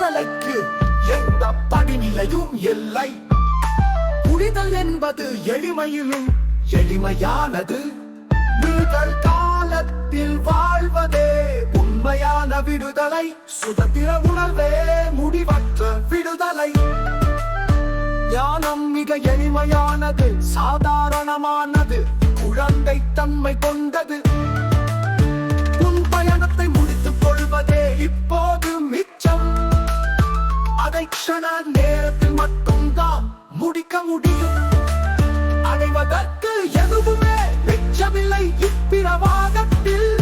புரிதலுக்கு எந்த படிநிலையும் இல்லை. புரிதல் என்பது எளிமையிலும் எளிமையானது. நிகழ் காலத்தில் வாழ்வதே உண்மையான விடுதலை. சுதந்திர உணர்வே முடிவற்ற விடுதலை. ஞானம் மிக எளிமையானது சாதாரணமானது குழந்தை தன்மை கொண்டது. அதை நேரத்தில் மட்டும்தான் முடிக்க முடியும். அடைவதற்கு எதுவுமே மிச்சமில்லை இப்பிரவாகத்தில்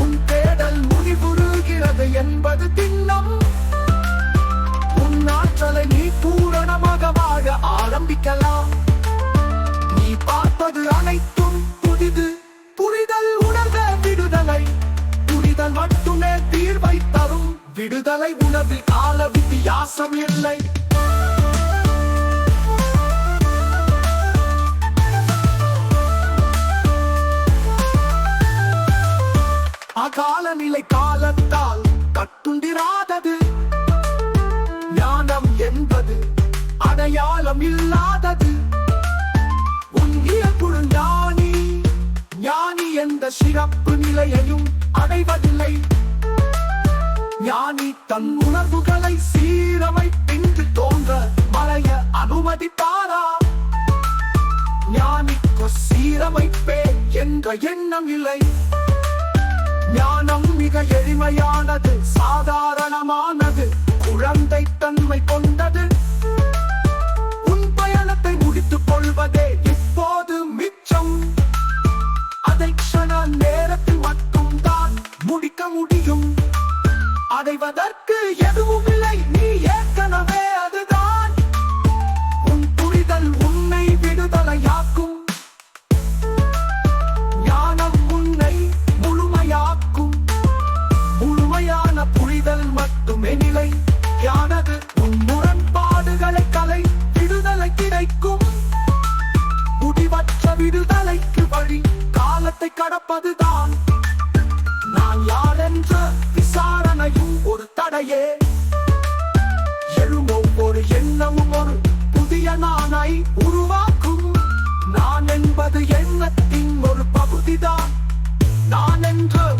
உன் தேடல் முடிவுறுகிறது என்பது திண்ணம். உன் ஆற்றலை நீ பூரணமாக வாழ ஆரம்பிக்கலாம். நீ பார்ப்பது அனைத்தும் புதிது. புரிதல் உணர்ந்த விடுதலை. புரிதல் மட்டுமே தீர்வை தரும். விடுதலை உணர்வில் கால அகாலநிலை இல்லை காலத்தால் கட்டுண்டிராதது. ஞானம் என்பது அடையாளம் இல்லாதது. உன் இயல்புடு ஞானி ஞானி என்ற சிறப்பு நிலையையும் அடைவதில்லை. ஞானி தன் உணர்வுகளை சீரமைப்பின்றி தோன்ற மறைய அனுமதிப்பாரா ஞானிக்கு சீரமைப்பே என்ற எண்ணம் இல்லை. ஞானம் மிக எளிமையானது சாதாரணமானது குழந்தை தன்மை கொண்டது. உன் பயணத்தை முடித்துக் கொள்வதே இப்போது மிச்சம். அதை க்ஷண நேரத்தில் மட்டும்தான் முடிக்க முடியும். அடைவதற்கு எதுவும் இல்லை. நீ ஏற்கனவே அதுதான். உன் புரிதல் உன்னை விடுதலையாக்கும். ஞானம் உன்னை முழுமையாக்கும். முழுமையான புரிதல் மட்டுமே நிலை. யானது உன் முரண்பாடுகளை கலை. விடுதலை கிடைக்கும். முடிவற்ற விடுதலைக்கு வழி. காலத்தை கடப்பதுதான். தடையே எழும் ஒவ்வொரு எண்ணமும் ஒரு புதிய நானை உருவாக்கும். நான் என்பது எண்ணத்தின் ஒரு பகுதிதான். நான் என்ற